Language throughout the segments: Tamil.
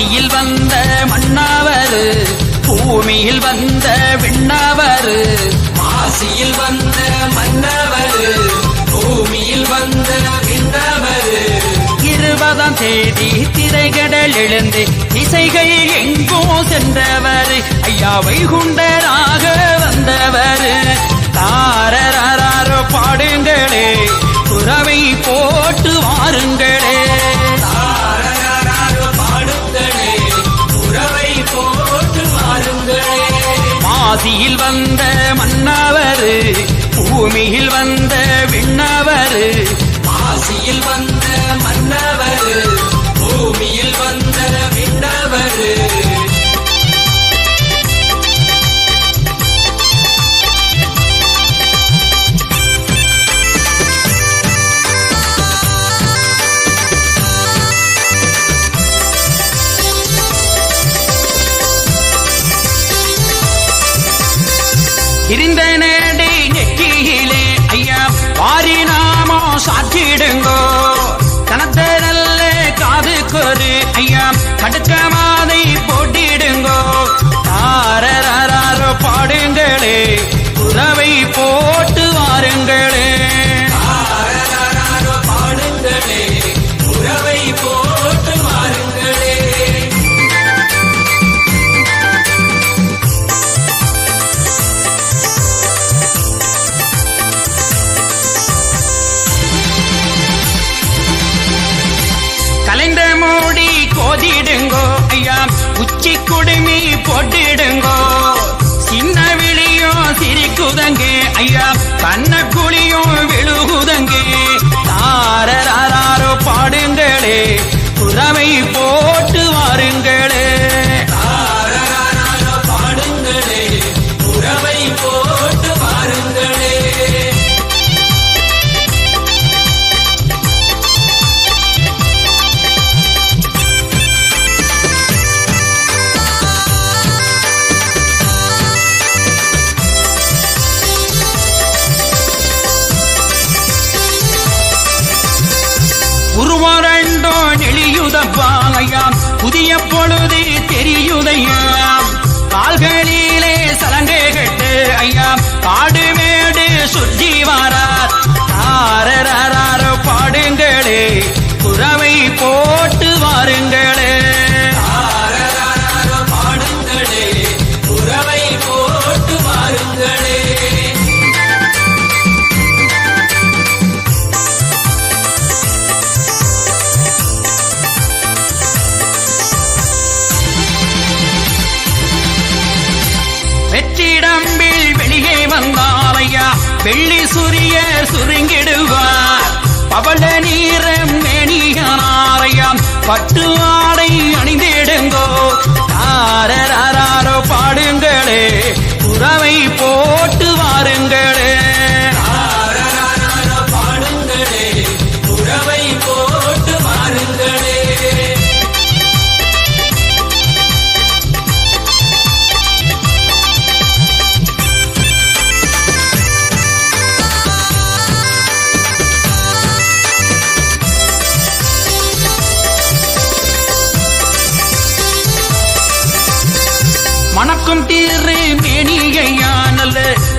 மாசியில் வந்த மன்னவர் பூமியில் வந்த விண்ணவர். மாசியில் வந்த மன்னவர் பூமியில் வந்த விண்ணவர். இருபதாம் தேதி திரைகடல் எழுந்து திசைகள் எங்கோ சென்றவர். ஐயாவை குண்டராக வந்தவர். தாரராரோ பூமியில் வந்த விண்ணவர். மாசியில் வந்த மன்னவர். பூமியில் வந்த விண்ணவர். இருந்த நேடை கீழே ஐயா வாரி நாமோ சாற்றிடுங்கோ கனத்த நல்ல காது கொரு ஐயா கடுக்க மாதை போ கோதிடுங்கோ ஐயா உச்சி குடுமி போட்டிடுங்கோ. சின்ன விழியோ சிரிக்குதங்கே. ஐயா கண்ண நெளியுதப்பா புதிய பொழுது தெரியும். வெள்ளி சுரிய சுருங்கிடுவார். பவள நீரம் மேனியனாரையா பட்டு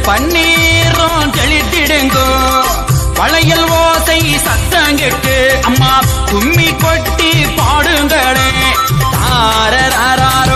பன்னீரும் தெளித்திடுங்கோ. வளையல் ஓசை சத்தம் கெட்டு அம்மா கும்மி கொட்டி பாடுங்களே. தாரராரோ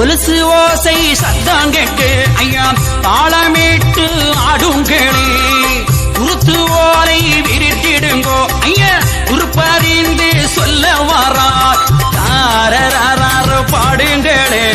கொலுசு ஓசை சத்தம் கேட்டு ஐயா தாளமிட்டு ஆடுங்களே குருத்து ஓலை விரித்திடுங்கோ ஐயா குறுப்பறிந்து சொல்ல வாரார் தாரராரோ பாடுங்களே.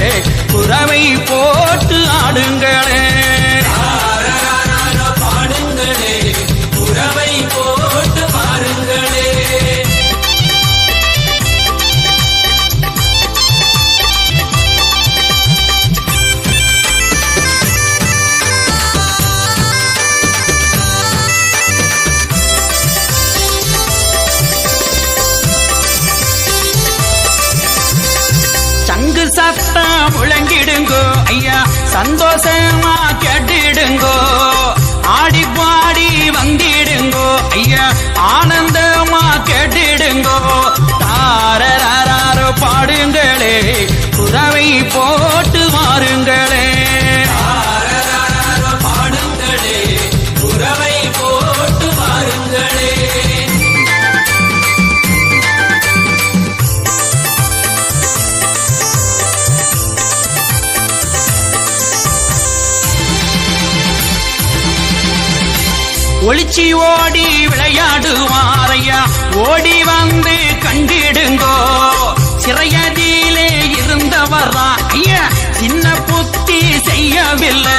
சத்தம் முழங்கிடுங்கோ ஐயா சந்தோஷமா கேட்டுடுங்கோ. ஆடி பாடி வந்திடுங்கோ. ஐயா ஆனந்த ஒளிச்சி ஓடி விளையாடுவாரையா? ஓடி வந்து கண்டிடுங்கோ. சிறையதியிலே இருந்தவரா? ஐயா சின்ன புத்தி செய்யவில்லை.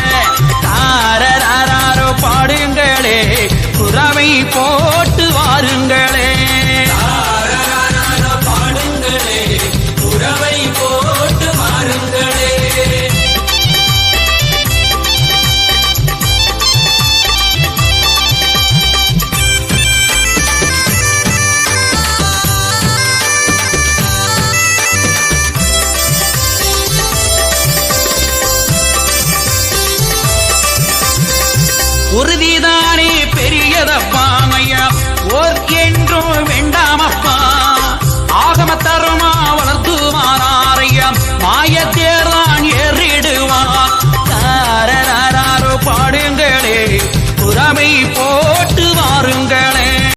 தாரராரோ பாடுங்களே. குறவை போ உறுதிதானே பெரியதப்பாமையா ஓர் என்றோ வேண்டாமப்பா.